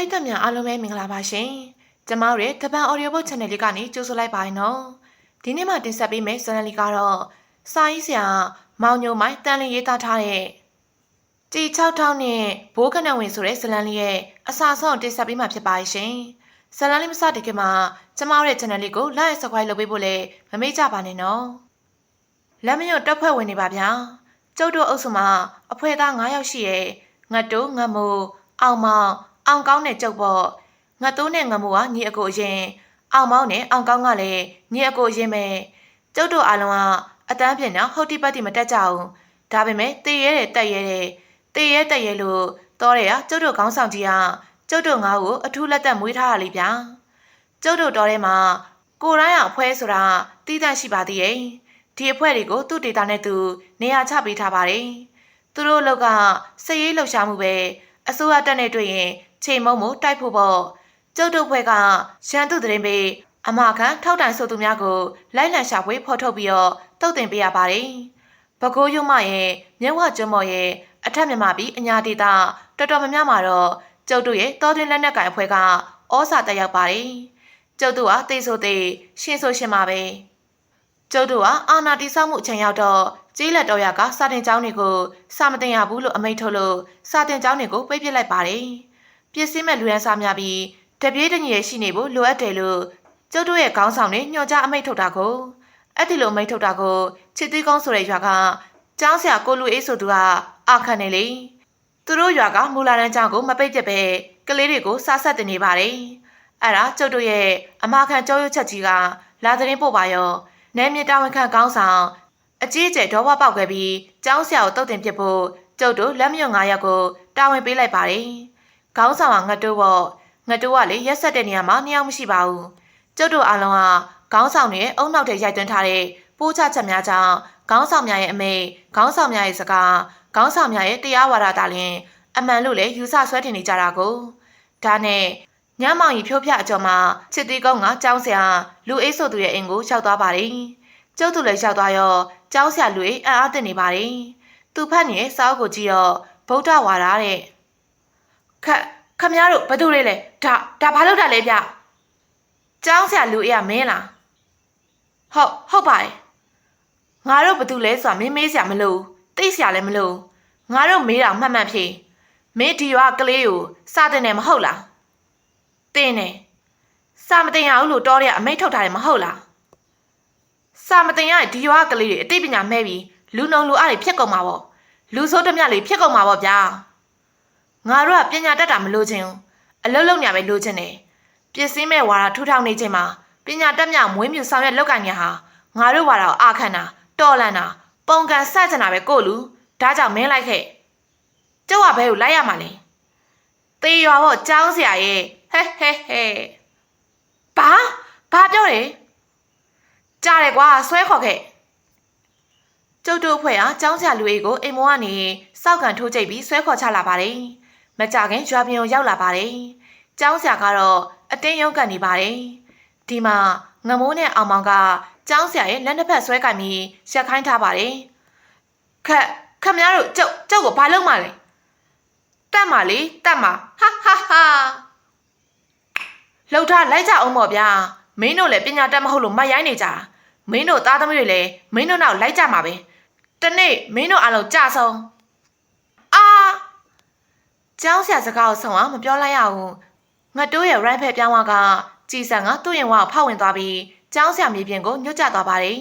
ရိသတ်များအားလုံးပဲမင်္ဂလာပါရှင်။ကျမတို့ရဲ့တပန် audio book channel လေးကနေကြိုဆိုလိုက်ပါရနော်။ဒီနေ့မှတင်ဆက်ပေးမယ့်ဇာတ်လမ်းလေးကတော့စာရေးဆရာမောင်ညိုမိုင်းတန်လင်းရေးသားထားတဲ့ကြည်6000နဲ့ဘိုးကနဝင်ဆိုတဲ့ဇာတ်လမ်းလေးရဲ့အစာဆုံးတင်ဆက်ပေးမှာဖြစ်ပါရှင်။ဇာတ်လမ်းလေးမစတင်ခင်မှာကျမတို့ရဲ့ channel လေးကို like and subscribe လုပ်ပေးဖို့လည်းမမေ့ကြပါနဲ့နော်။လက်မညွတ်တက်ဖွဲ့ဝင်နေပါဗျာ။ကျုပ်တို့အုပ်စုမှာအဖွဲသား9ယောက်ရှိရဲ့ငတ်တိုးငတ်မိုးအောင်မောင် အောင်ကောင်းနဲ့ကျုပ်ပေါ့ငတ်တိုးနဲ့ငတ်မိုးကညီအကိုအရင်အောင်မောင်းနဲ့အောင်ကောင်းကလည်းညီအကိုအရင်ပဲကျုပ်တို့အားလုံးကအတန်းပြင်တော့ဟုတ်တိပတ်တိမတက်ကြဘူးဒါပေမဲ့တေးရဲတဲ့တက်ရဲတဲ့တေးရဲတက်ရဲလို့တော်တယ်ကကျုပ်တို့ခေါင်းဆောင်ကြီးကကျုပ်တို့ငါ့ကိုအထူးလက်သက်မွေးထားရလေဗျာကျုပ်တို့တော်ထဲမှာကိုရိုင်းအောင်ဖွဲဆိုတာတီးတန့်ရှိပါသေးရဲ့ဒီအဖွဲတွေကိုသူ့ဒေတာနဲ့သူနေရာချပေးထားပါတယ်သူတို့လောက်ကစည်ရေးလှုပ်ရှားမှုပဲအစိုးရတက်နဲ့တွေ့ရင် ချိန်မုံမို့တိုက်ဖို့ပေါ့ကျုပ်တို့ဘွဲကရန်သူသတင်းပေးအမခံထောက်တိုင်ဆိုသူများကိုလိုက်လံရှာဖွေဖော်ထုတ်ပြီးတော့တုတ်တင်ပေးရပါတယ်။ပဲခူးရုံမရဲ့မြဝကျွန်းမော်ရဲ့အထက်မြန်မာပြည်အညာဒေတာတော်တော်များများမှာတော့ကျုပ်တို့ရဲ့တောတွင်လက်နက်ကိုင်အဖွဲ့ကဩစာတက်ရောက်ပါတယ်။ကျုပ်တို့ကတေးဆိုသေးရှင်းဆိုရှင်းပါပဲ။ကျုပ်တို့ကအာနာတိဆောက်မှုအချိန်ရောက်တော့ကျေးလက်တော်ရကစာတင်ကျောင်းတွေကိုစာမတင်ရဘူးလို့အမိန့်ထုတ်လို့စာတင်ကျောင်းတွေကိုပိတ်ပစ်လိုက်ပါတယ်။ ပစ္စည်းမဲ့လူရန်စားများပြီးတပြေးတညီရရှိနေဖို့လိုအပ်တယ်လို့ကျုပ်တို့ရဲ့ခေါင်းဆောင်တွေညွှန်ကြားအမိန့်ထုတ်တာကိုအဲ့ဒီလိုအမိန့်ထုတ်တာကိုချစ်သွေးကောင်းဆိုတဲ့ရွာကကျောင်းဆရာကိုလူအေးဆိုသူကအာခံနေလေသူတို့ရွာကမူလာတန်းကျောင်းကိုမပိတ်ပြပဲကလေးတွေကိုစားဆက်တင်နေပါတယ်အဲ့ဒါကျုပ်တို့ရဲ့အမခံကြောရွတ်ချက်ကြီးကလာသတင်းပို့ပါရောနဲမြေတာဝန်ခံခေါင်းဆောင်အကြီးအကျယ်ဒေါဘပေါက်ခဲ့ပြီးကျောင်းဆရာကိုတုတ်တင်ပစ်ဖို့ကျုပ်တို့လက်မြွတ်9ရက်ကိုတာဝန်ပေးလိုက်ပါတယ် ခေါင်းဆောင်ကငတ်တိုးပေါ့ငတိုးကလေရက်ဆက်တဲ့နေရာမှာနှစ်ယောက်မရှိပါဘူးကျုပ်တို့အားလုံးကခေါင်းဆောင်တွေအုံနောက်ထဲရိုက်သွင်းထားတဲ့ပိုးချချက်များကြောင့်ခေါင်းဆောင်များရဲ့အမေခေါင်းဆောင်များရဲ့စကားခေါင်းဆောင်များရဲ့တရားဝါဒတာလင်အမှန်လို့လေယူဆဆွဲတင်နေကြတာကိုဒါနဲ့ညမောင်ကြီးဖြိုးဖြအကျော်မှာချစ်တီးကုန်းကကြောင်းဆရာလူအေးဆိုသူရဲ့အိမ်ကိုရောက်သွားပါတယ်ကျုပ်သူလည်းရောက်သွားရောကြောင်းဆရာလူအေးအံ့အားသင့်နေပါတယ်သူဖတ်နေတဲ့စာအုပ်ကိုကြည့်တော့ဗုဒ္ဓဝါဒတဲ့ခက် ခမရတို့ဘသူတွေလဲဒါဒါဘာလုပ်တာလဲဗျကျောင်းဆရာလူအေးကမင်းလားဟုတ်ဟုတ်ပါတယ်ငါတို့ဘသူလဲဆိုတာမင်းမေးစရာမလိုသိစရာလည်းမလိုငါတို့မေးတာမှတ်မှတ်ဖြေမင်းဒီရွာကလေးကိုစတဲ့နေမဟုတ်လားတင်းနေစာမတင်ရဘူးလို့တော်ရအမိတ်ထုတ်ထားတယ်မဟုတ်လားစာမတင်ရဒီရွာကလေးတွေအသိပညာမဲ့ပြီးလူနုံလူအားတွေဖြစ်ကုန်မှာပေါ့လူဆိုးတမျှလေးဖြစ်ကုန်မှာပေါ့ဗျာ ငါတို့ကပညာတတ်တာမလို့ချင်းအလုံးလုံးညာပဲလို့ချင်းတယ်ပစ္စည်းမဲ့ဝါဒထူထောင်နေချိန်မှာပညာတတ်မြမွေးမြူဆောင်ရွက်လောက်ကင်ညာဟာငါတို့ဝါဒကိုအာခံတာတော်လန်တာပုံကန်စကြနာပဲကိုလူဒါကြောင့်မင်းလိုက်ခဲ့ကျုပ်ကဘဲကိုလိုက်ရမှာလဲသေရွာပေါ့ကျောင်းဆရာရဲ့ဟဲဟဲဟဲဘာဘာပြောတယ်ကြားတယ်ကွာဆွဲခေါ်ခဲ့ကျုပ်တို့အဖွဲ့ကကျောင်းဆရာလူအေးကိုအိမ်မောကနေစောက်ကန်ထိုးကြိတ်ပြီးဆွဲခေါ်ချလာပါတယ် မကြခင်ရွာပြင်ကိုရောက်လာပါတယ်ကျောင်းဆရာကတော့အတင်းရုံးကန်နေပါတယ်ဒီမှာငမိုးနဲ့အောင်မောင်ကကျောင်းဆရာရဲ့လက်နှစ်ဖက်ဆွဲကင်ပြီးရက်ခိုင်းထားပါတယ်ခက်ခမများတို့ကျုပ်ကျုပ်ကိုဘာလုပ်မှလဲတတ်မှလေတတ်မှဟာဟာဟာလှုပ်ထားလိုက်ကြအောင်ပေါ့ဗျာမင်းတို့လည်းပညာတတ်မဟုတ်လို့မရိုင်းနေကြတာမင်းတို့သားသမီးတွေလည်းမင်းတို့နောက်လိုက်ကြမှာပဲတနေ့မင်းတို့အလုံးကြဆုံးအာ ကျောင်းဆရာစကားကိုဆုံးအောင်မပြောလိုက်ရဘူးငါတို့ရဲ့ right ဖက်ပြောင်းသွားကကြည်စံကသူ့ရင်ဝါကိုဖောက်ဝင်သွားပြီးကျောင်းဆရာမြေပြင်ကိုညှို့ကျသွားပါတယ်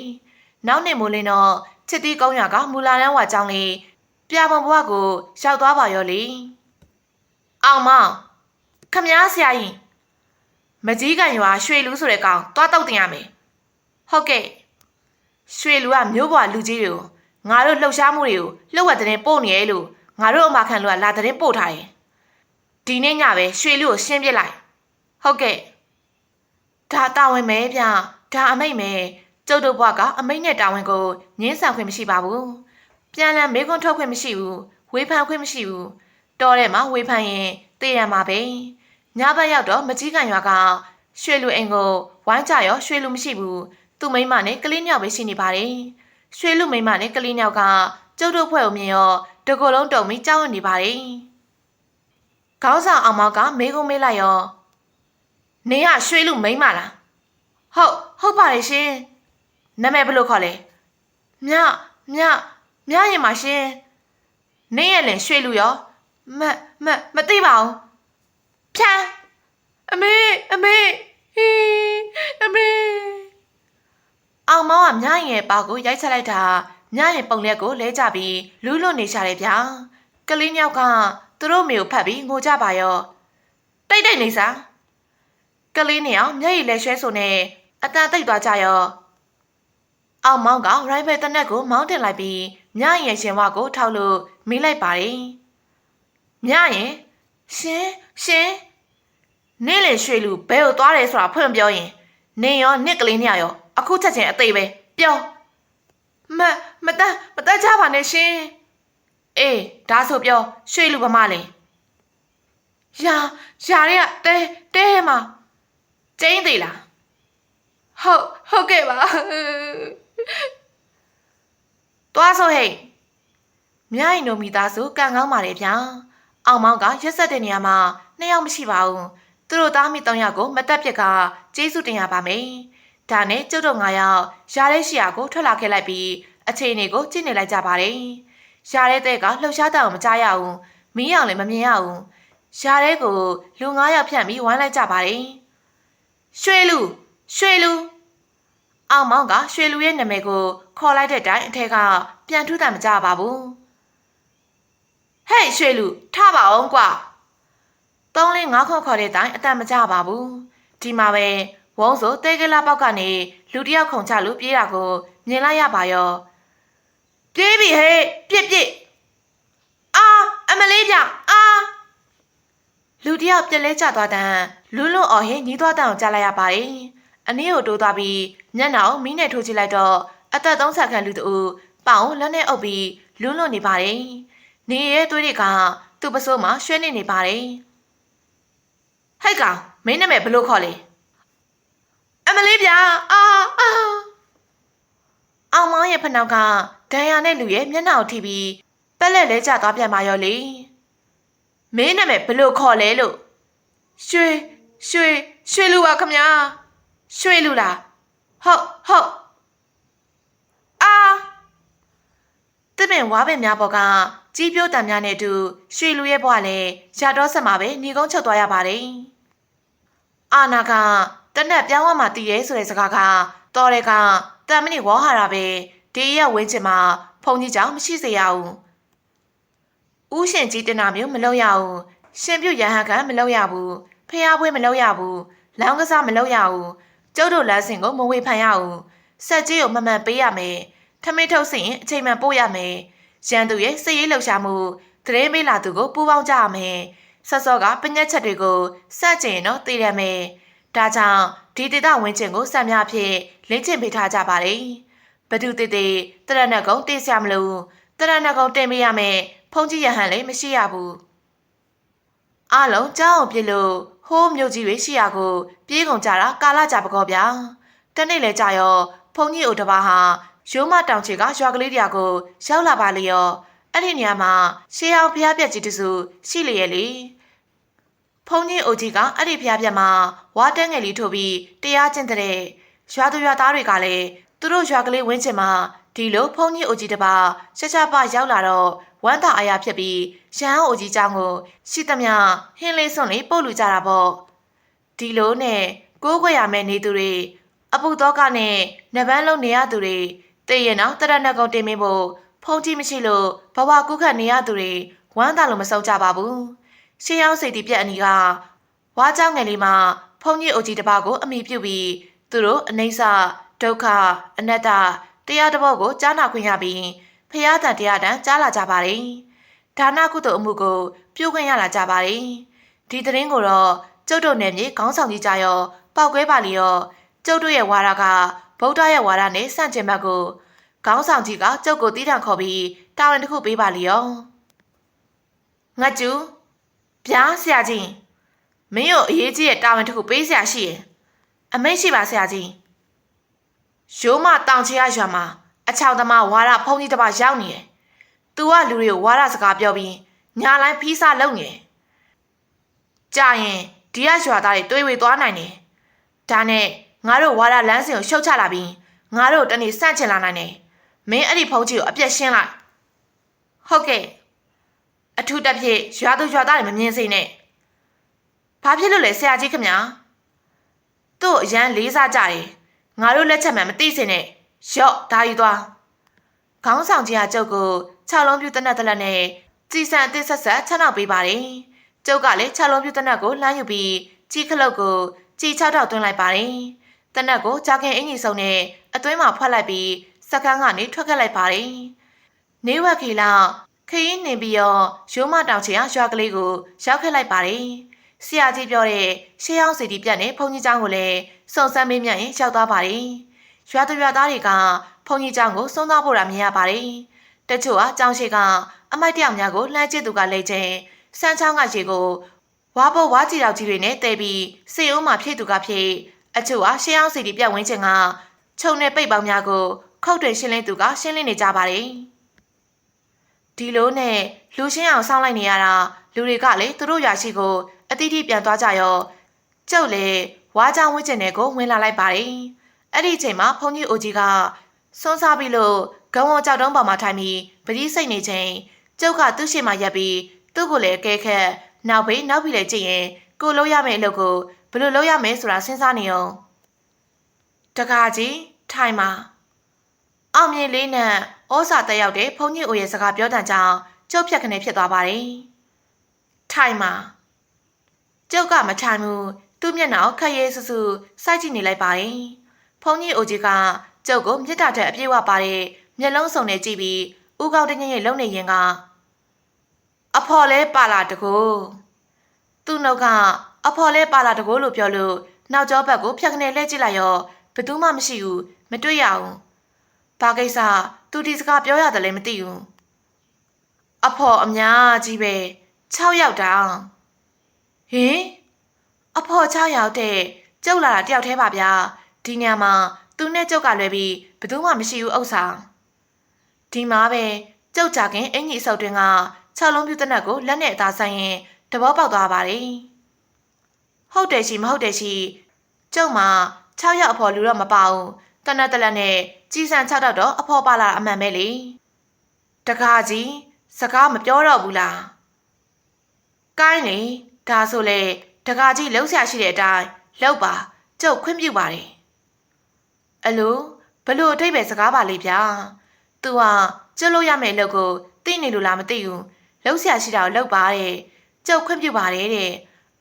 နောက်နေ့မိုးလင်းတော့ချစ်တီးကုန်းရွာကမူလာလန်းဝါကျောင်းလေးပြပုံဘွားကိုရောက်သွားပါရောလေအောင်မောင်ခမည်းဆရာကြီးမကြီးကန်ရွာရွှေလူဆိုတဲ့ကောင်သွားတောက်တင်ရမယ်ဟုတ်ကဲ့ရွှေလူကမျိုးဘွားလူကြီးတွေကိုငါတို့လှုပ်ရှားမှုတွေကိုလှုပ်ဝက်တဲ့ပို့နေရလို့ငါတို့အမခံလူကလာတဲ့ပို့ထားတယ် ဒီနေ့ညပဲရွှေလူကိုရှင်းပြလိုက်ဟုတ်ကဲ့ဒါတာဝန်မဲဗျဒါအမိတ်မဲကျုပ်တို့ဘွားကအမိတ်နဲ့တာဝန်ကိုငင်းဆန်ခွင့်မရှိပါဘူးပြန်လည်မေးခွန်းထုတ်ခွင့်မရှိဘူးဝေဖန်ခွင့်မရှိဘူးတော်တဲ့မှာဝေဖန်ရင်သိရမှာပဲညဘက်ရောက်တော့မကြီးကန်ရွာကရွှေလူအိမ်ကိုဝိုင်းကြရောရွှေလူမရှိဘူးသူ့မိမနဲ့ကလေးညောက်ပဲရှိနေပါတယ်ရွှေလူမိမနဲ့ကလေးညောက်ကကျုပ်တို့ဖွဲ့ကိုမြင်ရောတကိုယ်လုံးတုံပြီးကြောက်နေပါတယ် ခေါင်းဆောင်အောင်မောင်ကမေးကုန်းမေးလိုက်ရောနင်ကရွှေလူမိန်းမလားဟုတ်ဟုတ်ပါရဲ့ရှင်နာမည်ဘယ်လိုခေါ်လဲမြမြမြရင်ပါရှင်နင်းရဲ့လင်ရွှေလူရောမမမသိပါဘူးဖြန်းအမေအမေဟီးအမေအောင်မောင်ကမြရင်ရဲ့ပါကိုရိုက်ချက်လိုက်တာမြရင်ပုံလက်ကိုလဲကြပြီးလူးလွတ်နေကြတယ်ဗျာကလေးမြောက်က သူတို့မေကိုဖတ်ပြီးငိုကြပါရောတိတ်တိတ်နေစားကလေးနှစ်ယောက်မျက်ရည်လဲရွှဲဆိုနေအတန်တိတ်သွားကြရောအောင်မောင်ကရိုင်ဖယ်တနက်ကိုမောင်းတင်လိုက်ပြီးမြရင်ရှင်ဝါကိုထောက်လို့မိလိုက်ပါတယ်မြရင်ရှင်ရှင်နင့်လေရွှေလူဘဲကိုသွားတယ်ဆိုတာဖွင့်ပြောရင်နင်ရောနစ်ကလေးနှစ်ယောက်ရော အခုချက်ချင်းအသေးပဲပြောမမတတ်မတတ်ကြပါနဲ့ရှင် အေးဒါဆိုပြောရွှေလူဗမာလဲရာရာတွေကတဲတဲမှာကျင်းသေးလားဟုတ်ဟုတ်ကဲ့ပါသွားဆိုဟဲ့မြိုင်တို့မိသားစုကံကောင်းပါလေဗျာအောင်မောင်ကရက်ဆက်တဲ့နေရာမှာနှစ်ယောက်မရှိပါဘူးသူတို့သားမိသုံးယောက်ကိုမတက်ပြက်ကကျေးဇူးတင်ရပါမယ်ဒါနဲ့ကျုပ်တို့ငါယောက်ရာတဲ့ရှီယာကိုထွက်လာခဲ့လိုက်ပြီးအချိန်တွေကိုကြည့်နေလိုက်ကြပါတယ် ရာတဲ့တဲ့ကလှုပ်ရှားတောင်မကြရဘူးမီးအောင်လည်းမမြင်ရဘူးရာတဲ့ကိုလူ၅ယောက်ဖြန့်ပြီးဝိုင်းလိုက်ကြပါတယ်ရွှေလူရွှေလူအောင်မောင်ကရွှေလူရဲ့နာမည်ကိုခေါ်လိုက်တဲ့အတိုင်းအထက်ကပြန်ထူးတာမကြပါဘူးဟဲ့ရွှေလူထပါအောင်ကွာသုံးလေးငါးခေါက်ခေါ်တဲ့အတိုင်းအတန်မကြပါဘူးဒီမှာပဲဝုံးဆိုတဲကလာပေါက်ကနေလူတယောက်ခုန်ချလို့ပြေးတာကိုမြင်လိုက်ရပါရော ပြေးပြီဟဲ့ပြစ်ပြစ်အာအမလေးပြအာလူတယောက်ပြက်လဲကျသွားတဲ့လူလွတ်အော်ဟင်ညီးသွားတဲ့အောင်ကြားလိုက်ရပါတယ်အနည်းကိုတိုးသွားပြီးမျက်နှာကိုမီးနဲ့ထိုးချိလိုက်တော့အသက်30ခန့်လူတူပေါင်လက်နဲ့အုပ်ပြီးလွန်းလွတ်နေပါတယ်နေရဲသွေးတွေကသူ့ပစိုးမှာရွှဲနေနေပါတယ်ဟိုက်ကောင်မင်းနာမည်ဘလို့ခေါ်လဲအမလေးဗျာအာအာအောင်မောင်ရဲ့ဖနောက်က ဒဏ်ရာနဲ့လူရဲ့မျက်နှာကိုထိပြီးပက်လက်လဲကျသွားပြန်ပါရောလေမင်းနာမည်ဘလို့ခေါ်လဲလို့ရွှေရွှေရွှေလူပါခမညာရွှေလူလားဟုတ်ဟုတ်အာတပင်ဝါပင်များပေါ်ကကြီးပြိုးတံများနဲ့အတူရွှေလူရဲ့ဘဝလည်းရတော့ဆက်မှာပဲညီကုန်းချုပ်သွားရပါတယ်အာနာကတနက်ပြောင်းဝမှတည်ရဲဆိုတဲ့စကားကတော်တဲ့ကတန်မဏိဝေါ်ဟာတာပဲ ဒီရက်ဝင်းချင်မှာဖုန်ကြီးကြောင့်မရှိစေရဘူးဥရှင်ကြီးတင်တာမျိုးမလုပ်ရဘူးရှင်ပြုတ်ရဟန်းကမလုပ်ရဘူးဖះပွဲမလုပ်ရဘူးလောင်းကစားမလုပ်ရဘူးကျုပ်တို့လမ်းစဉ်ကိုမဝေဖန်ရဘူးဆက်ကြီးကိုမမှန်ပေးရမယ်ထမင်းထုတ်စင်အချိန်မှန်ပို့ရမယ်ရန်သူရဲ့စည်ရေးလှုပ်ရှားမှုတရေမေးလာသူကိုပူပေါင်းကြရမယ်ဆက်စောကပညက်ချက်တွေကိုစက်ကျင်တော့သိရမယ်ဒါကြောင့်ဒီဒေတာဝင်းကျင်ကိုစံများဖြစ်လင်းကျင်ပေးထားကြပါတယ် ဘဒုတေတေတရဏဂုံတင်ဆရာမလို့တရဏဂုံတင်ပေးရမယ်ဖုန်ကြီးရဟန်လည်းမရှိရဘူးအလုံးကြောင်းပြစ်လို့ဟိုးမြို့ကြီးတွေရှိရကို ပြေးကုန်ကြတာကာလကြပကောဗျာတနေ့လဲကြရောဖုန်ကြီးအိုတပါဟာရိုးမတောင်ချေကရွာကလေးတရားကိုရောက်လာပါလေရောအဲ့ဒီနေရာမှာရှေးအောင်ဖျားပြက်ကြီးတစုရှိလျက်လေဖုန်ကြီးအိုကြီးကအဲ့ဒီဖျားပြက်မှာဝါတန်းငယ်လေးထိုးပြီးတရားကျင့်တဲ့ရွာသူရွာသားတွေကလည်း သူတို့ရွာကလေးဝင်းချင်မှာဒီလိုဖုန်ကြီးအိုကြီးတပါရှက်ရှက်ပရောက်လာတော့ဝမ်းသာအားရဖြစ်ပြီးရဟန်းအိုကြီးเจ้าကိုရှိသမျှဟင်းလေးစွန့်လေးပို့လူကြတာပေါ့ဒီလိုနဲ့ကိုးခွေရမယ့်နေသူတွေအပုသောကနဲ့နဗန်းလုံးနေရသူတွေတည်ရနောက်တရဏဂုံတင်မင်းဖို့ဖုန်ကြီးမရှိလို့ဘဝကုခတ်နေရသူတွေဝမ်းသာလို့မဆုံးကြပါဘူးရှေးရောက်စိတ်တီပြက်အနီကဝါเจ้าငယ်လေးမှာဖုန်ကြီးအိုကြီးတစ်ပါးကိုအမိပြုပြီးသူတို့အနိစ္စ ဒုက္ခအနတ္တတရားတော်ကိုကြားနာခွင့်ရပြီးဖရာတန်တရားတန်ကြားလာကြပါတယ်ဒါနကုသိုလ်အမှုကို ပြုခွင့်ရလာကြပါတယ်ဒီသတင်းကိုတော့ကျုပ်တို့နယ်မြေခေါင်းဆောင်ကြီးကြရောပောက်ကွဲပါလျောကျုပ်တို့ရဲ့ဝါဒကဗုဒ္ဓရဲ့ဝါဒနဲ့ဆန့်ကျင်ဘက်ကိုခေါင်းဆောင်ကြီးကကျုပ်ကိုတီးထန်ခေါ်ပြီးတာဝန်တစ်ခုပေးပါလျောငါကျူဗျာဆရာကြီးမင်းတို့အရေးကြီးရဲ့တာဝန်တစ်ခုပေးဆရာရှိရင်အမိတ်ရှိပါဆရာကြီး ရိုးမတောင်ချရရွာမှာအချောင်သမားဝါရဖုန်ကြီးတစ်ပါးရောက်နေတယ်။ "तू ကလူတွေကိုဝါရစကားပြောပြီးညာလိုင်းဖီးစားလုပ်နေတယ်ကြာရင်ဒီကရွာသားတွေတွေးဝေသွားနိုင်တယ်ဒါနဲ့ငါတို့ဝါရလန်းစင်ကိုရှုတ်ချလာပြီးငါတို့တနေ့စန့်ချင်လာနိုင်တယ်မင်းအဲ့ဒီဖုန်းကြီးကိုအပြက်ရှင်းလိုက်ဟုတ်ကဲ့အထူးတစ်ဖြစ်ရွာသူရွာသားတွေမမြင်စေနဲ့ဘာဖြစ်လို့လဲဆရာကြီးခင်ဗျာသူ့အရန်လေးစားကြတယ် ငါတို့လက်ချက်မှန်မသိစေနဲ့ရော့ဒါယူသွားခေါင်းဆောင်ကြီးကကျုပ်ကိုခြောက်လုံးပြူတနက်တလက်နဲ့စီစံအသစ်ဆက်ဆက်ချနောက်ပေးပါတယ်ကျုပ်ကလည်းခြောက်လုံးပြူတနက်ကိုလှမ်းယူပြီးကြီးခလုတ်ကိုကြီးချောက်ထောက်သွင်းလိုက်ပါတယ်တနက်ကိုကြာခင်အင်ကြီးစုံနဲ့အတွင်းမှာဖွက်လိုက်ပြီးစကန်းကနေထွက်ခဲ့လိုက်ပါတယ်နေဝက်ခီလာခရင်နေပြီးတော့ရိုးမတောင်ချီအောင်ရွာကလေးကိုရောက်ခဲ့လိုက်ပါတယ် ဆရာကြီးပြောတဲ့ရှေးအောင်စီတီပြတ်နဲ့ဘုန်းကြီးเจ้าကိုလည်းစုံစမ်းမေးမြန်းရင်ရောက်သွားပါတယ်ရွာသူရွာသားတွေကဘုန်းကြီးเจ้าကိုစုံသားဖို့တာမြင်ရပါတယ်တချို့ကကြောင်ရှိကအမိုက်တယောက်များကိုလှမ်းကျစ်သူကလဲချင်းစမ်းချောင်းကရေကိုဝါပုတ်ဝါကြည်ရောက်ကြီးတွေနဲ့တဲပြီးစေအုံးမှာဖြည့်သူကဖြည့်အချို့ကရှေးအောင်စီတီပြတ်ဝင်းချင်ကခြုံတဲ့ပိတ်ပေါင်းများကိုခုတ်တွင်ရှင်းလင်းသူကရှင်းလင်းနေကြပါတယ်ဒီလိုနဲ့လူရှင်းအောင်စောင့်လိုက်နေရတာလူတွေကလေသူတို့ရွာရှိကို အတိအထိပြန်သွားကြရောကျုပ်လေဝါးချောင်းဝင်းကျင်တဲ့ကိုဝင်လာလိုက်ပါတယ်အဲ့ဒီအချိန်မှာဘုန်းကြီးအိုကြီးကစွန်းစားပြီးလို့ဂုံဝကြောက်တုံးပေါ်မှာထိုင်ပြီးပတိစိတ်နေချိန်ကျုပ်ကသူ့ရှိမှရက်ပြီးသူ့ကိုလည်းအကဲခက်နောက်ပြီးနောက်ပြီးလည်းကြည့်ရင်ကိုလို့ရမယ့်အလုပ်ကိုဘယ်လိုလုပ်ရမလဲဆိုတာစဉ်းစားနေအောင်တကားကြီးထိုင်မှာအောင်မြင်လေးနဲ့ဩစာတက်ရောက်တဲ့ဘုန်းကြီးအိုရဲ့စကားပြောတန်ကြောင့်ကျုပ်ဖြတ်ခနဲ့ဖြစ်သွားပါတယ်ထိုင်မှာ ကျုပ်ကမထိုင်ဘူးသူ့မျက်နှာကိုခက်ရဲဆူဆူစိုက်ကြည့်နေလိုက်ပါတယ်ဖုန်းကြီးအိုကြီးကကျုပ်ကိုမြစ်တာထက်အပြည့်ဝပါတဲ့မျက်လုံးစုံနဲ့ကြည့်ပြီးဥကောင်းတငယ်ရဲ့လုံနေရင်ကအဖော်လဲပါလာတကူသူ့နှုတ်ကအဖော်လဲပါလာတကူလို့ပြောလို့နောက်ကျောဘက်ကိုဖြတ်ခနဲ့လှည့်ကြည့်လိုက်ရောဘယ်သူမှမရှိဘူးမတွေ့ရဘူးဘာကိစ္စသူဒီစကားပြောရတယ်လည်းမသိဘူးအဖော်အများကြီးပဲ6ယောက်တောင် ဟင်အဖော်6ယောက်တဲ့ကျုပ်လာတာတယောက်တည်းပါဗျာဒီညမှာသူနဲ့ကျုပ်ကလွယ်ပြီးဘယ်သူမှမရှိဘူးဥစ္စာဒီမှာပဲကျုပ်ကြခင်အင်ကြီးအဆုပ်တွင်က6လုံးပြူတနက်ကိုလက်နဲ့အသာဆိုင်ရင်တဘောပေါက်သွားပါတယ်ဟုတ်တယ်ရှိမဟုတ်တယ်ရှိကျုပ်မှာ6ယောက်အဖော်လူတော့မပါဘူးတနက်တလက်နဲ့ကြီးစံ6တောက်တော့အဖော်ပါလာအမှန်ပဲလေတကားကြီးစကားမပြောတော့ဘူးလားကိုင်းလေ ဒါဆိုလေတကားကြီးလှုပ်ရှားရှိတဲ့အတိုင်းလှုပ်ပါကျုပ်ခွင့်ပြုပါတယ်အလိုဘလို့အထိပ္ပယ်စကားပါလေဗျာ။ तू ဟာကျွတ်လို့ရမယ့်အလုပ်ကိုသိနေလို့လားမသိဘူး။လှုပ်ရှားရှိတာကိုလှုပ်ပါတဲ့။ကျုပ်ခွင့်ပြုပါတယ်တဲ့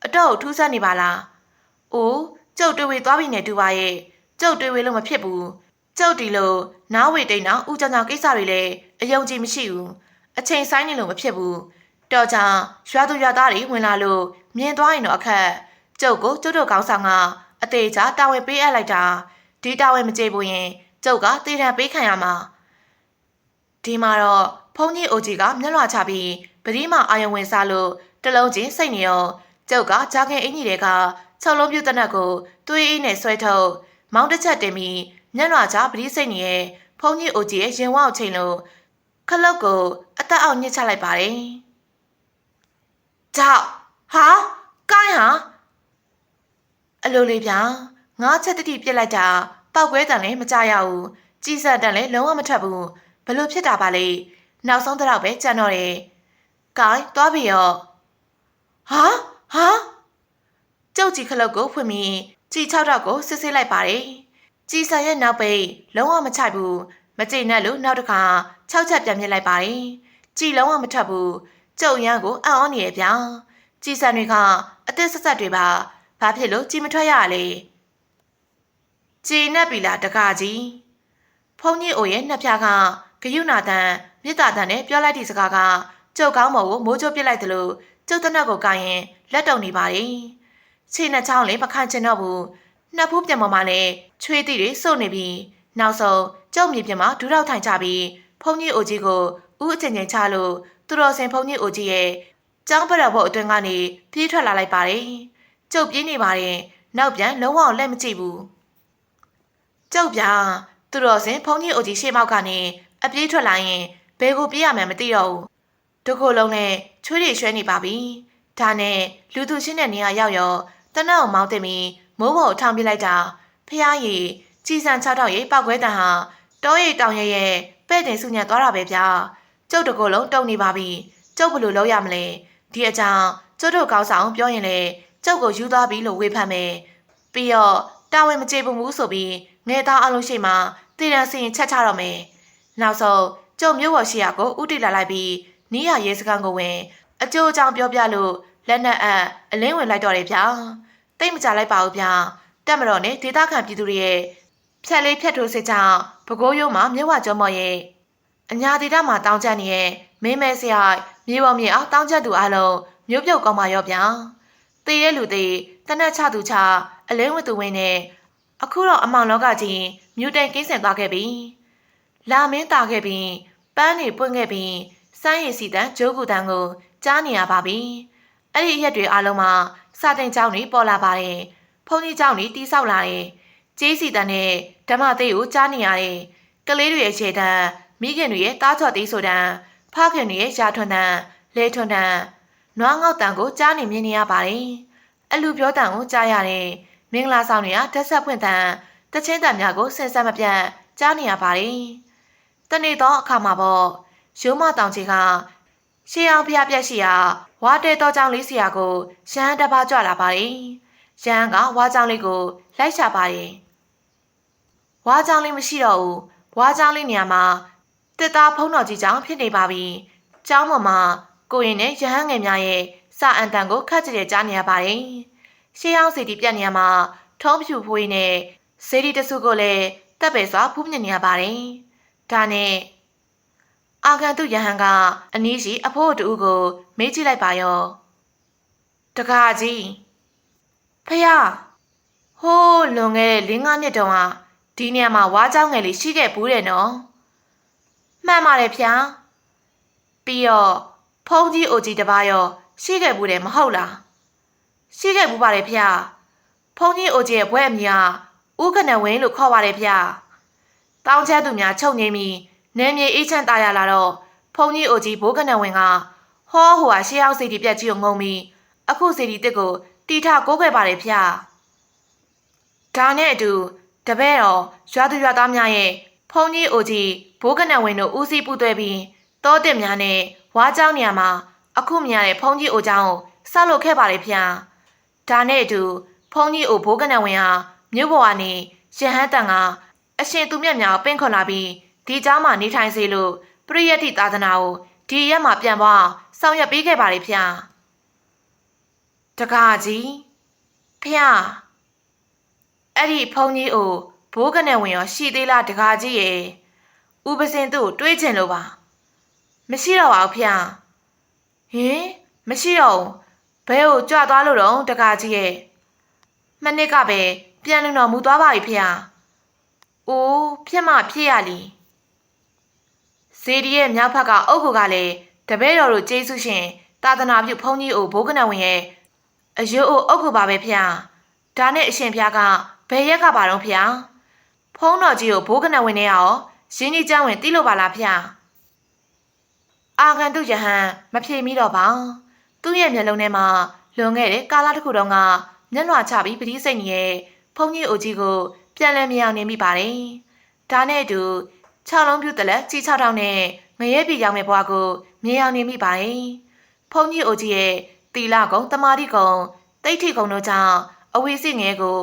အတော့ထူးဆန်းနေပါလား။အိုးကျုပ်တွေးဝေသွားပြီနဲ့တူပါရဲ့။ကျုပ်တွေးဝေလို့မဖြစ်ဘူး။ကျုပ်ဒီလိုနားဝေတိန်တော့ဦးကြောင်ကြောင်ကိစ္စတွေလည်းအယုံကြည်မရှိဘူး။အချိန်ဆိုင်နေလို့မဖြစ်ဘူး။ တော့ကြောင့်ရွာသူရွာသားတွေဝင်လာလို့မြင်သွားရင်တော့အခက်ကျုပ်ကိုကျုပ်တို့ကောင်းဆောင်ကအသေးချာတာဝန်ပေးအပ်လိုက်တာဒီတာဝန်မကျေဘူးရင်ကျုပ်ကတေးတံပေးခံရမှာဒီမှာတော့ဖုန်းကြီးအိုကြီးကမျက်လွှာချပြီးပတိမအာယုံဝင်စားလို့တလုံးချင်းစိတ်နေရောကျုပ်ကဂျာခင်အင်ကြီးတွေက၆လုံးပြူတနက်ကိုသွေးအေးနဲ့ဆွဲထုတ်မောင်းတစ်ချက်တင်ပြီးမျက်လွှာချပတိစိတ်နေရဲ့ဖုန်းကြီးအိုကြီးရဲ့ရင်ဝအောင်ချိန်လို့ခလုတ်ကိုအသက်အောက်ညှစ်ချလိုက်ပါတယ်။ ကြောက်ဟာကိုင်းဟာအလိုလေးဗျာငါချက်တတိပြစ်လိုက်တာပောက်ကွဲတန်လည်းမကြရဘူးကြီးစက်တန်လည်းလုံးဝမထက်ဘူးဘလို့ဖြစ်တာပါလေနောက်ဆုံးတော့ပဲကြံတော့တယ်ကိုင်းသွားပြီရောဟာဟာကျုပ်ကြီးခလုတ်ကိုဖွင့်ပြီးကြီး၆တော့ကိုစစ်စစ်လိုက်ပါတယ်ကြီးစံရဲ့နောက်ပိတ်လုံးဝမချိုက်ဘူးမကြိတ်နဲ့လို့နောက်တစ်ခါ၆ချက်ပြန်မြစ်လိုက်ပါတယ်ကြည်လုံးဝမထက်ဘူး ကျုပ်ရန်ကိုအံ့ဩနေရဗျာကြီးစံတွေကအသက်ဆက်ဆက်တွေပါဘာဖြစ်လို့ကြည်မထွက်ရလဲကြည်နဲ့ပြီလားတကားကြီးဖုန်ကြီးအိုရဲ့နှစ်ဖြားကဂယုနာတန်မြစ်တာတန်နဲ့ပြောလိုက်သည့်စကားကကျုပ်ကောင်းမော်ကိုမိုးချိုးပစ်လိုက်သလိုကျုပ်တနက်ကိုကိုင်ရင်လက်တုံနေပါလေခြေနှစ်ချောင်းလည်းမခံချင်တော့ဘူးနှစ်ဖူးပြန်ပေါ်မှာလည်းချွေးတိတွေစုပ်နေပြီးနောက်ဆုံးကျုပ်မြေပြင်မှာဒူးတော့ထိုင်ချပြီးဖုန်ကြီးအိုကြီးကိုဥအချင်းချင်းချလို့ သူတော်စင်ဖုန်ကြီးအိုကြီးရဲ့ကျောင်းပရဖို့အတွင်းကနေပြေးထွက်လာလိုက်ပါတယ်ကျုပ်ပြေးနေပါတယ်နောက်ပြန်လုံးဝလက်မကြည့်ဘူးကျုပ်ပြသူတော်စင်ဖုန်ကြီးအိုကြီးရှေ့မောက်ကနေအပြေးထွက်လာရင်ဘယ်ကိုပြေးရမှန်းမသိတော့ဘူးဒုက္ခလုံးနဲ့ချွေးတွေရွှဲနေပါပြီဒါနဲ့လူသူရှင်းတဲ့နေရာရောက်ရောတနက်အောင်မောင်းတင်ပြီးမိုးပေါ်ထောင်ပြလိုက်တာဖះရီကြည်စံ6တောက်ရိပောက်ခွဲတန်ဟာတောရိတောင်ရဲရဲ့ပဲ့တင်စုညံသွားတာပဲဗျာ ကျုပ်တကိုယ်လုံးတုံနေပါပြီကျုပ်ဘယ်လိုလုပ်ရမလဲဒီအကြောင်းကျုပ်တို့ကောင်းဆောင်ပြောရင်လေကျုပ်ကိုယူသွားပြီလို့ဝေဖန်မယ်ပြီးတော့တာဝန်မကျေပွန်ဘူးဆိုပြီးငဲသားအလုံးရှိမှတည်ရန်စီရင်ချက်ချတော့မယ်နောက်ဆုံးကျုပ်မျိုးဝရှိရကိုဥတီလာလိုက်ပြီးနီးရရဲစကန်ကိုဝင် အကျိုးအကြောင်းပြောပြလို့လက်နက်အပ်အလင်းဝင်လိုက်တော့တယ်ဗျာတိတ်မကြလိုက်ပါဘူးဗျာတက်မတော်နဲ့ဒေသခံပြည်သူတွေရဲ့ဖြက်လေးဖြက်ထိုးစစ်ကြောင့်ပဲခူးရိုးမှာမြဝကျော်မော်ရဲ့ အညာဒေသမှာတောင်းကျနေတဲ့မင်းမဲဆရာမြေပေါ်မြေအောင်တောင်းကျသူအလုံးမြို့ပြုတ်ကောင်းပါရောဗျာတေးရဲ့လူသေးတနက်ချသူချအလင်းဝင်သူဝင်နဲ့အခုတော့အမောင်လောကကြီးမြူတန်ကင်းစင်သွားခဲ့ပြီလာမင်းတာခဲ့ပြီပန်းနေပွင့်ခဲ့ပြီစမ်းရည်စီတန်ဂျိုးကူတန်ကိုကြားနေရပါပြီအဲ့ဒီအရက်တွေအားလုံးမှာစာတင်ကျောင်းတွေပေါ်လာပါတယ်ဖုန်ကြီးကျောင်းတွေတီးဆောက်လာတယ်ကျေးစီတန်နဲ့ဓမ္မသိကိုကြားနေရတယ်ကလေးတွေရဲ့ခြေတန်း မိခင်တွေရဲ့တားချော်သေးဆိုတန်းဖခင်တွေရဲ့ရာထွန်းတန်းလဲထွန်းတန်းနွားငေါက်တန်ကိုကြားနေမြင်နေရပါတယ်အလူပြောတန်ကိုကြားရတယ်မင်္ဂလာဆောင်တွေကတက်ဆက်ဖွင့်တန်တချင်းတန်များကိုဆင်ဆက်မပြတ်ကြားနေရပါတယ်တနေ့တော့အခါမှာပေါ့ရိုးမတောင်ကြီးကရှေးအောင်ဖျားပြက်ရှိရာဝါတဲတော်ကြောင်လေးစီယာကိုရဟန်းတစ်ပါးကြွလာပါတယ်ရဟန်းကဝါကြောင်လေးကိုလိုက်ရှာပါတယ်ဝါကြောင်လေးမရှိတော့ဘူးဝါကြောင်လေးနေရာမှာ တစ်သားဖုံးတော်ကြီးကြောင့်ဖြစ်နေပါပြီ။ကျောင်းပေါ်မှာကိုရင်နဲ့ရဟန်းငယ်များရဲ့စာအန်တန်ကိုခက်ကြတဲ့ကြားနေရပါတယ်။ရှေးအောင်စီတီပြက်နေရမှာထုံးဖြူဖွေးနဲ့စေဒီတစုကိုလည်းတက်ပဲစွာဖူးမြင်နေရပါတယ်။ဒါနဲ့အာကန်တုယဟန်ကအနီးရှိအဖိုးတူကို မေးကြည့်လိုက်ပါရော။တကားကြီးဖះဟိုးလွန်ခဲ့တဲ့၄-၅နှစ်တုန်းကဒီနေရာမှာဝါးเจ้าငယ်လေးရှိခဲ့ဘူးတယ်နော်။ မှန်ပါတယ်ဖျား။ပြီးတော့ဖုံးကြီးအိုကြီးတပါးရော ရှိခဲ့ဘူးတယ်မဟုတ်လား။ရှိခဲ့ဘူးပါတယ်ဖျား။ဖုံးကြီးအိုကြီးရဲ့ဘွဲ့အမည်ကဥက္ကနဝင်းလို့ခေါ်ပါတယ်ဖျား။တောင်းချမ်းသူများချုပ်ငိမ့်ပြီးနန်းမြေအေးချမ်းตายရလာတော့ဖုံးကြီးအိုကြီးဘိုးကနဝင်းကဟောဟိုဟာရှေးအောင်စီတီပြက်ကြီးကိုငုံပြီးအခုစီတီတစ်ကိုတီထကိုးခဲ့ပါတယ်ဖျား။ဒါနဲ့အတူတပည့်တော်ရွာသူရွာသားများရဲ့ဖုန်ကြီးအိုကြီး ဘိုးကနဝင်းတို့ဦးစီးပူးတွဲပြီးတောတက်များနဲ့ဝါးကြောင်းနေရာမှာအခုမြင်ရတဲ့ဖုန်ကြီးအိုကြောင်းကိုဆောက်လုပ်ခဲ့ပါလေဖျားဒါနဲ့အတူဖုန်ကြီးအိုဘိုးကနဝင်းဟာမြို့ပေါ်ကနေရဟန်းတန်ကအရှင်သူမြတ်များကိုပင့်ခေါ်လာပြီးဒီကြားမှာနေထိုင်စေလို့ပရိယတ်တိသာသနာကိုဒီရက်မှာပြန်ပွားဆောင်ရွက်ပေးခဲ့ပါလေဖျားတကားကြီးဖျားအဲ့ဒီဖုန်ကြီးအိုဘိုးကနဝင်ရောရှိသေးလားတကားကြီးရဲ့ ဥပစင်သူ့တွေးချင်လို့ပါမရှိတော့ပါဘူးဖျားဟင်မရှိတော့ဘဲကိုကြွသွားလို့တော့တကားကြီးရဲ့မနစ်ကပဲပြန်လုံတော်မူသွားပါပြီဖျားအိုးဖြစ်မဖြစ်ရလီစေဒီရဲ့မြောက်ဖက်ကအုတ်ခုကလည်းတပည့်တော်တို့ကျေးဇူးရှင်သာသနာပြုဖုန်းကြီးအိုဘိုးကနဝင်ရဲ့အယိုးအိုအုတ်ခုပါပဲဖျားဒါနဲ့အရှင်ဖျားကဘယ်ရက်ကပါတော့ဖျားဖုံးတော်ကြီးကိုဘိုးကနဝင်နေရအောင် ရင်းကြီးကျောင်းဝင်တီးလို့ပါလားဖျားအာကန်တုယဟန်မဖြေမိတော့ပါသူ့ရဲ့မျက်လုံးထဲမှာလွန်ခဲ့တဲ့ကာလတစ်ခုတုန်းကမျက်နှာချပြီးပတိစိတ်ရဲ့ဖုန်ကြီးအိုကြီးကိုပြန်လည်မြောင်နေမိပါတယ်ဒါနဲ့အတူ6လုံးပြူတလက်ကြီး6ထောင်နဲ့ငရဲပြည်ရောက်မဲ့ဘွားကိုမြေအောင်နေမိပါတယ်ဖုန်ကြီးအိုကြီးရဲ့တီလာကုံတမာတိကုံတိတ်ထိကုံတို့ကြောင့်အဝေးစီငယ်ကို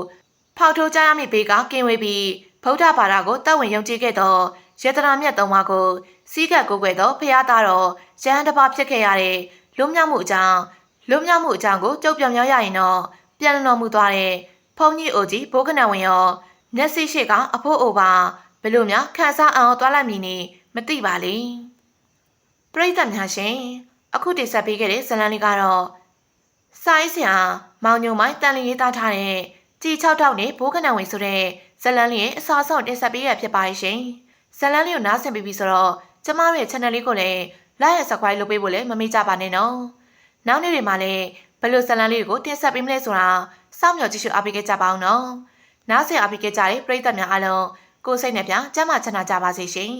ဖောက်ထိုးကြရမည့်ဘေးကကင်းဝေးပြီး ဗုဒ္ဓဘာသာကိုတတ်ဝင်ယုံကြည်ခဲ့သောယတနာမြတ်သုံးပါးကိုစီးကပ်ကိုကွယ်သောဖရာသားတော်ရဟန်းတစ်ပါးဖြစ်ခဲ့ရတဲ့လွတ်မြောက်မှုအကြောင်းလွတ်မြောက်မှုအကြောင်းကိုကြုတ်ပြောင်များရရင်တော့ပြန်တော်မူသွားတဲ့ဖုန်ကြီးအိုကြီးဘိုးကနဝင်ရောမျက်စိရှိကအဖိုးအိုပါဘယ်လိုများခန်းစားအောင်သွားလိုက်မည်နေမသိပါလေပရိသတ်များရှင်အခုတင်ဆက်ပေးခဲ့တဲ့ဇလန်လေးကတော့စိုင်းဆရာမောင်ညုံမိုင်းတန်လီရေးသားထားတဲ့ကြည်6တောက်နဲ့ဘိုးကနဝင်ဆိုတဲ့ဇလန်လေးရဲ့အစားဆုံးတင်ဆက်ပေးရဖြစ်ပါရှင်ဇလန်လေးကိုနားဆင်ပြီးပြီဆိုတော့ကျမတို့ရဲ့ channel လေးကိုလည်း like နဲ့ subscribe လုပ်ပေးဖို့လည်းမမေ့ကြပါနဲ့နော်နောက်နေ့တွေမှာလည်းဘယ်လိုဇလန်လေးကိုတင်ဆက်ပေးမလဲဆိုတာစောင့်မျှော်ကြည့်ရှုအားပေးခဲ့ကြပါအောင်နော်နားဆင်အားပေးခဲ့ကြတဲ့ပရိသတ်များအားလုံးကိုယ်စိတ်နဲ့ပြန်ကျမ်းမာချမ်းသာကြပါစေရှင်